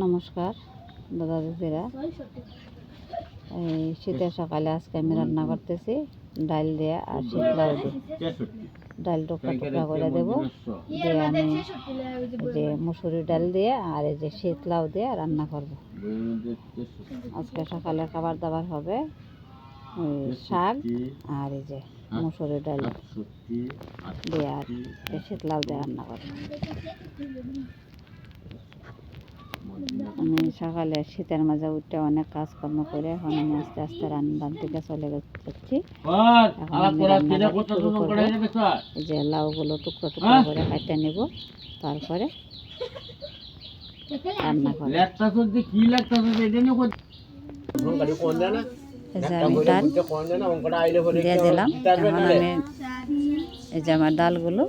নমস্কার, দাদা দিদিরা। এই শীতের সকালে আজকে আমি রান্না করতেছি ডাল দিয়ে আর শীত লাউ ডাল টুকরা টুকরা করে দেবো। দিয়ে আমি যে মুসুরি ডাল দিয়ে আর এই যে শীত লাউ দিয়ে রান্না করব। আজকে সকালে খাবার দাবার হবে শাক আর এই যে মুসুরি ডাল দিয়ে আর শীত লাউ দিয়ে রান্না করব। আমি সকালে শীতের মাঝে উঠে অনেক কাজকর্ম করে এখন আমি আস্তে আস্তে রান্নার দিকে চলে যাচ্ছি। এই যে লাউগুলো টুকরো টুকরো করে কাটতে নেব তারপরে রান্না এই আমি ডাল দিয়ে দিলাম। এখন আমি এই যে আমার ডালগুলো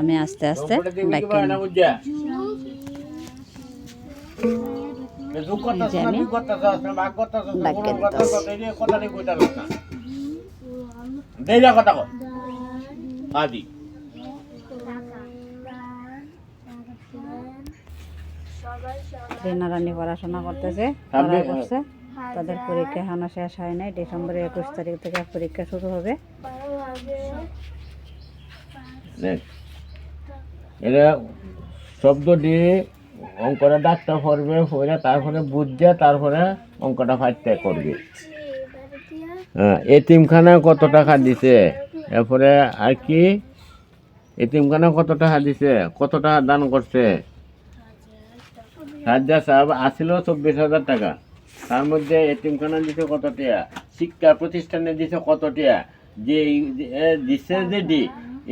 আমি আস্তে আস্তে ডাকিয়ে আমি আদি। রিনা রানী পড়াশোনা করতেছে করছে তাদের পরীক্ষা এখনও শেষ হয় নাই ডিসেম্বরের একুশ তারিখ থেকে পরীক্ষা শুরু হবে. এটা শব্দটি অঙ্কটা ডাক্তার পড়বে, পড়ে তারপরে বুঝছে তারপরে অঙ্কটা ফাইতে করবে। হ্যাঁ এতিমখানা কত টাকা দিছে? এরপরে আর কি? এতিমখানা কত টাকা দিছে? কত টাকা দান করছে? সাজ্জা সাহেব আসিল চব্বিশ হাজার টাকা। তার মধ্যে এতিমখানা দিছে কত টাকা? শিক্ষা প্রতিষ্ঠানে দিছে কত টাকা? যে দিছে যে দি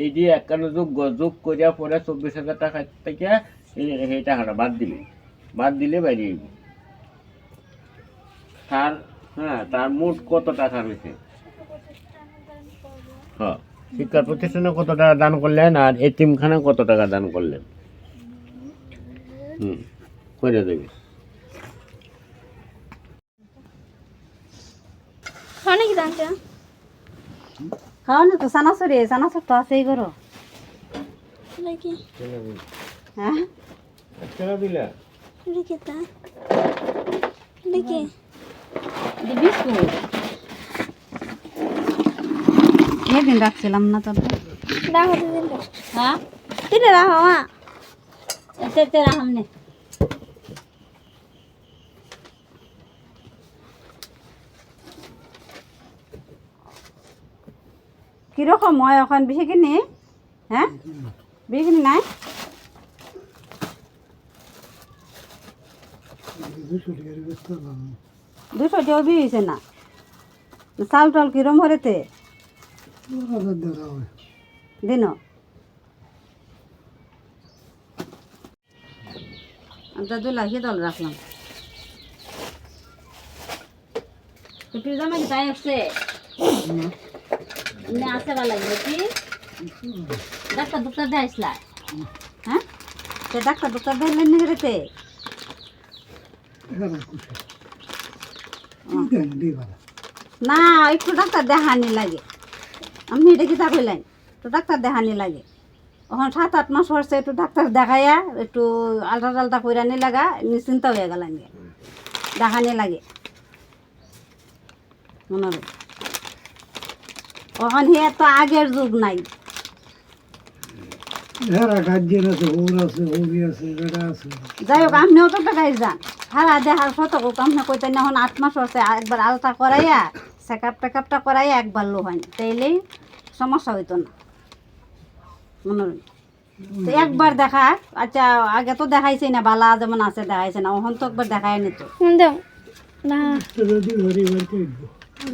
এই যে একখানে যোগ যোগ করিয়া পরে চব্বিশ হাজার টাকা থেকে এই এই টাকাটা বাদ দিলে বাদ দিলে বাইরে আইব। তার হ্যাঁ তার মোট কত টাকা হয়েছে হ্যাঁ শিক্ষা প্রতিষ্ঠানে কত টাকা দান করলেন আর এতিমখানা কত টাকা দান করলেন? হুম করে দেবে। অনেক দামটা খাও না তো সানাসুরি সানাসুর তো আছেই করো নাকি? হ্যাঁ? কেন দিলা। লিখে তা লিখে বিস্কুট একদিন রাখছিলাম না তোর রাখো হ্যাঁ? দিলে রাখো মা। এতে এতে রাখাম নে। কীরকম হয় এখন? বেশি কিনি হ্যাঁ? বেশি কিনি নাই? দুশো টাকা হয়েছে না। চাল টাল কিরম হরেতে দিন। আমরা দু লাখি দল রাখলাম। টুপির জামা কি তাই আসছে? এমনি আসতে ভালো লাগবে কি? ডাক্তার দুক্তার দিয়ে আসলা? হ্যাঁ? ডাক্তার দুক্তার দিয়ে নিয়ে রেতে না একটু ডাক্তার দেখানি লাগে। আমি এটা কি তা একটু ডাক্তার দেখানি লাগে। ওখানে সাত আট মাস হচ্ছে একটু ডাক্তার দেখাইয়া একটু আলট্রা টালটা কইরা নি লাগা নিশ্চিন্ত হয়ে গেল দেখানি লাগে। মনে ওখানে হে তো আগের যুগ নাই। যাই হোক আপনিও তো দেখাই যান। হারা দেখার শত হোক আপনি কইতেন এখন আট মাস হচ্ছে একবার আলতা করাইয়া চেক আপ টেকআপটা করাইয়া একবার লো হয় তাইলেই সমস্যা হইতো না। মনে তো একবার দেখা আচ্ছা আগে তো দেখাইছে না বালা যেমন আছে দেখাইছে না ওখান তো একবার দাও। না।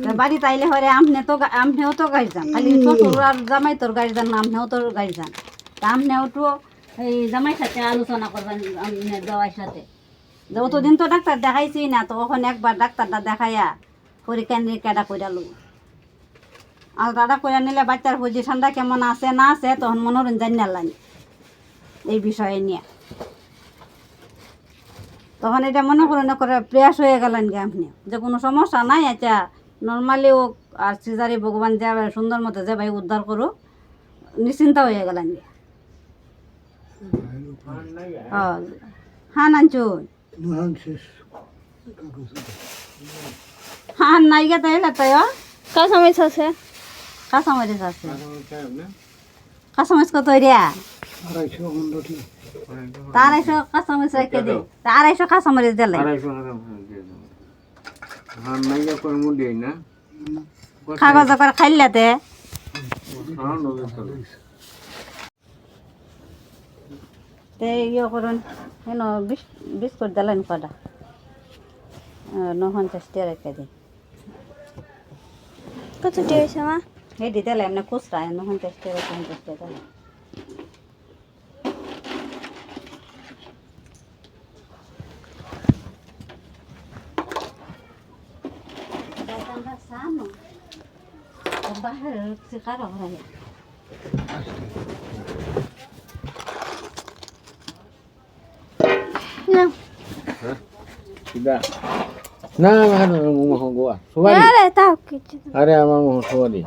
তা বাড়ি তাইলে হরে আমনে তো গা- আমনেও তো গাড়ি যান খালি শ্বশুর আর জামাই তোর গাড়ি যান না আমনেও তোর গাড়ি যান তা আমনেও তো এই জামাই সাথে আলোচনা করবেন আমনে দেওয়ার সাথে। যে অতদিন তো ডাক্তার দেখাইছি না তো ওখানে একবার ডাক্তারটা দেখাইয়া পরীক্ষা নিরীক্ষাটা কইরা লু আলট্রাটা কইরা নিলে বাচ্চার পজিশনটা কেমন আছে না আছে তখন মনোরঞ্জন জানালাম এই বিষয়ে নিয়ে। তখন এটা মনে করুন করে প্রয়াস হয়ে গেলেন গে আপনি। যে কোনো সমস্যা নাই আচ্ছা নর্মালি ও আর সিজারি ভগবান যে সুন্দর মতো যে ভাই উদ্ধার করুক নিশ্চিন্ত হয়ে গেলেন গে হ্যাঁ হ্যাঁ নাঞ্চুন কাগজ আর নাই গে তাই তাই কাঁচামরিচ আছে। কাঁচামরিচ আছে। কাঁচামরিচ কত রিয়া আড়াইশো ঘন্টাটি তা আড়াইশো কাঁচামরিচ রেখে তা আড়াইশো কাঁচামরিচ দিলে কাগজ করে খাইলাতে হ্যাঁ নদীর তলে তে ইয়ে করুন হেন বিস বিস্কুট দিলেন কটা? নহন চেষ্টা রেখে দিই কত দিয়েছে মা? এই দিতে এমনি খুচরা নহন চেষ্টা রেখে চেষ্টা দিলে। বাহির কারও ঘরে না সিধা না আমার মোহ গোয়া সুবারি আরে তাও কিছু আরে আমার মোহ সুবারি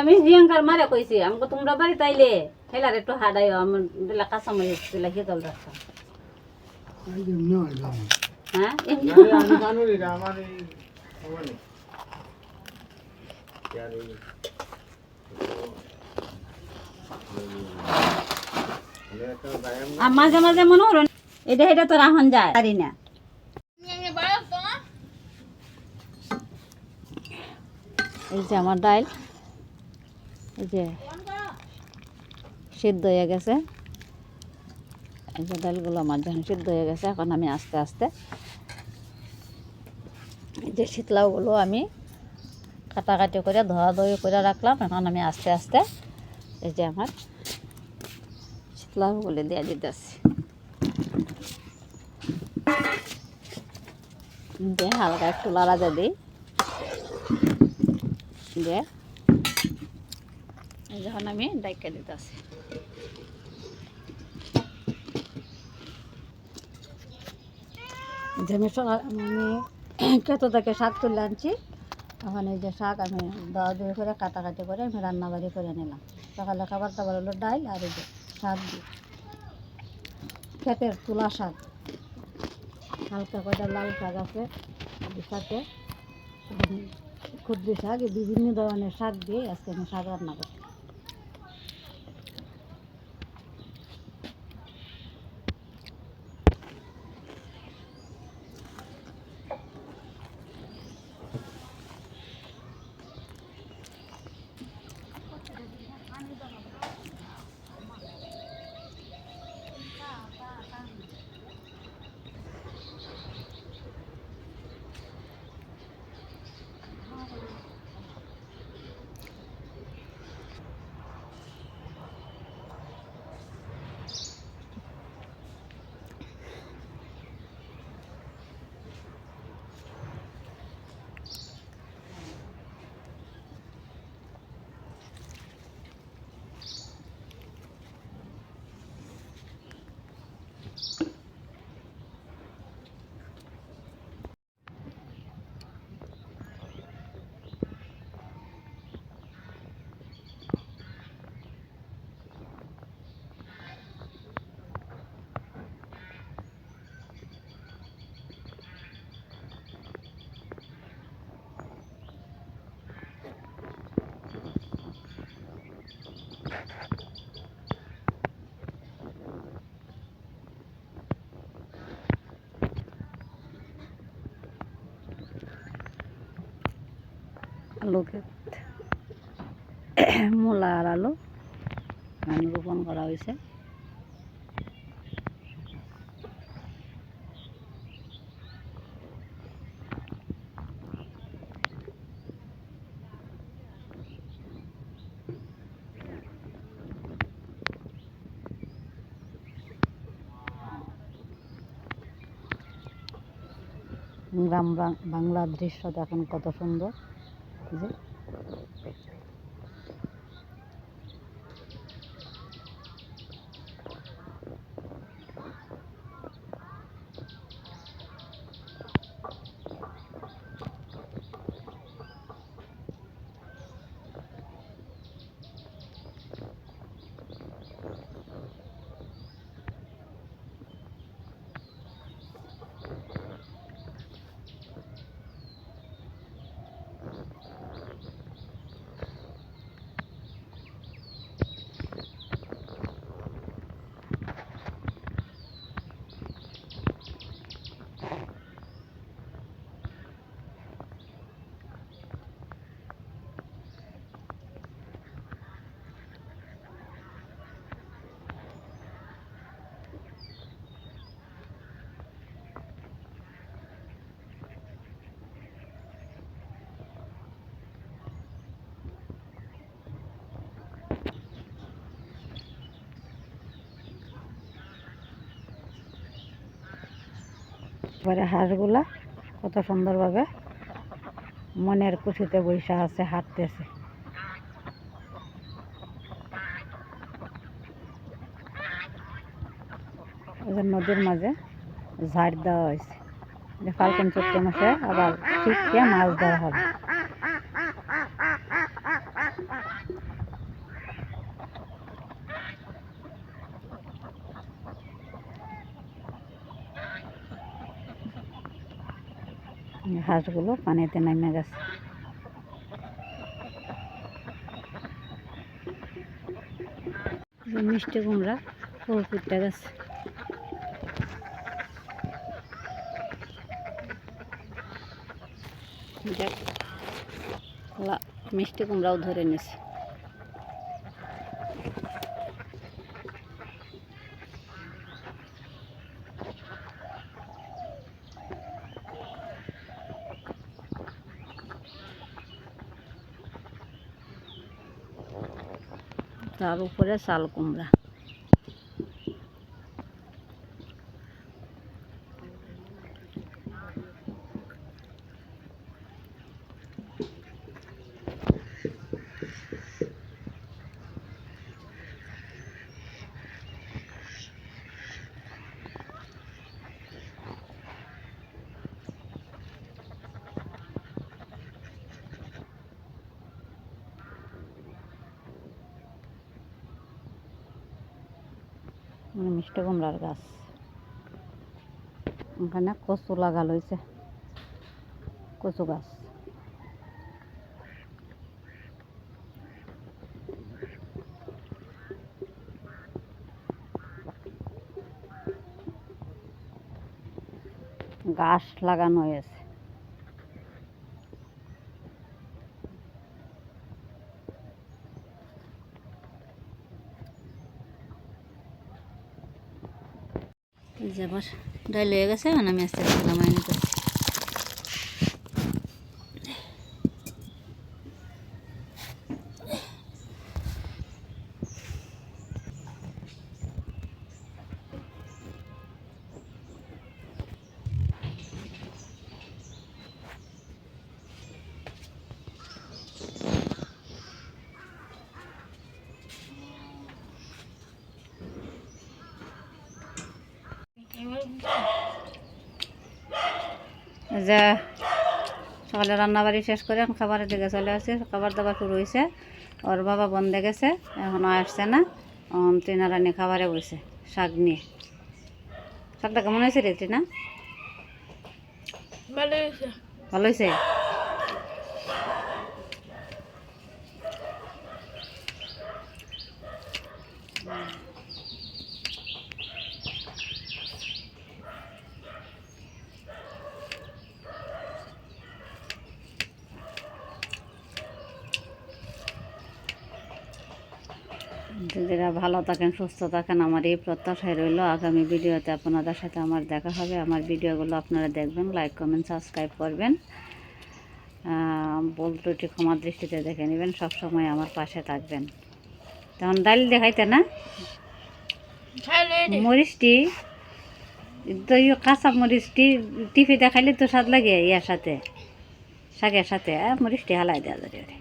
আমি জিয়ঙ্কার মারে কইছি আমাকে তোমরা বাড়ি তাইলে হেলার একটু হাডাই আমার দিলা কাঁচামরিচ দিলা হিদল রাখতাম হ্যাঁ? আর মাঝে মাঝে মনে হলো এটা এটা তো রাহন যায়। পারি না। এই যে আমার ডাইল এই যে সিদ্ধ হয়ে গেছে। এই যে ডালগুলো আমার যখন সিদ্ধ হয়ে গেছে, এখন আমি আস্তে আস্তে যে শীতলাওগুলো আমি কাটাকাটি করে ধোয়া ধুয়ে করে রাখলাম। এখন আমি আস্তে আস্তে এই যে আমার শীতলাওগুলো দিয়ে দিতেছি। দিয়ে হালকা একটু লাড়া দিই দিয়ে যখন আমি ডাইকা দিতেছি। যে আমি কেতো থেকে শাক তুলে আনছি। তখন এই যে শাক আমি দাওয়া দিয়ে করে, কাটাকাটি করে আমি রান্না বাড়ি করে নিলাম। সকালে খাবার টাবার হলো ডাল আর এই যে শাক দিয়ে। ক্ষেতের তুলা শাক। হালকা কয়টা লাল শাক আছে শাকে। খুদ্রি শাক বিভিন্ন ধরনের শাক দিয়ে আজকে আমি শাক রান্না করছি। ক্ষেত মূলা আর আলু ধান রোপণ করা হয়েছে। গ্রাম বাংলার দৃশ্য দেখেন কত সুন্দর। যে একবারে হাঁসগুলা কত সুন্দরভাবে মনের খুশিতে বৈশা আছে, হাঁটতেছে। নদীর মাঝে ঝাড় দেওয়া হয়েছে। ফাল্গুন চৈত্র মাসে আবার শীতকে মাছ ধরা হবে এই হাঁসগুলো পানিতে নেমে গেছে। মিষ্টি কুমড়া ফুল ফুটতে গেছে। মিষ্টি কুমড়াও ধরে নিছে। তার উপরে চাল কুমড়া। মিষ্টি কুমড়ার গাছ। ওখানে কচু লাগা হয়েছে কচু গাছ। গাছ লাগানো হয়েছে। যে আবার ডাইল হয়ে গেছে এখন আমি আস্তে আস্তে নামাই নিতে যে সকালে রান্না বাড়ি শেষ করে এখন খাবারের দিকে চলে আসছে। খাবার দাবার শুরু হয়েছে ওর বাবা বন্ধে গেছে এখনও আসছে না। টিনা রানী খাবারে বসে শাক নিয়ে। শাকটা কেমন হয়েছে রে টিনা? ভালো হয়েছে দিদিরা ভালো থাকেন সুস্থ থাকেন। আমার এই প্রত্যাশায় রইল আগামী ভিডিওতে আপনাদের সাথে আমার দেখা হবে। আমার ভিডিওগুলো আপনারা দেখবেন লাইক কমেন্ট সাবস্ক্রাইব করবেন। বল ত্রুটি ক্ষমা দৃষ্টিতে দেখে নেবেন সবসময় আমার পাশে থাকবেন। তখন ডাল দেখাইতে না? মরিচটি তো কাঁচা মরিচটি টিফি দেখাইলে তো স্বাদ লাগে ইয়ার সাথে শাকের সাথে আহ, মরিচটি হালাই দেওয়া যায়।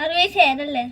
മറുപടി ചേരല്ലേ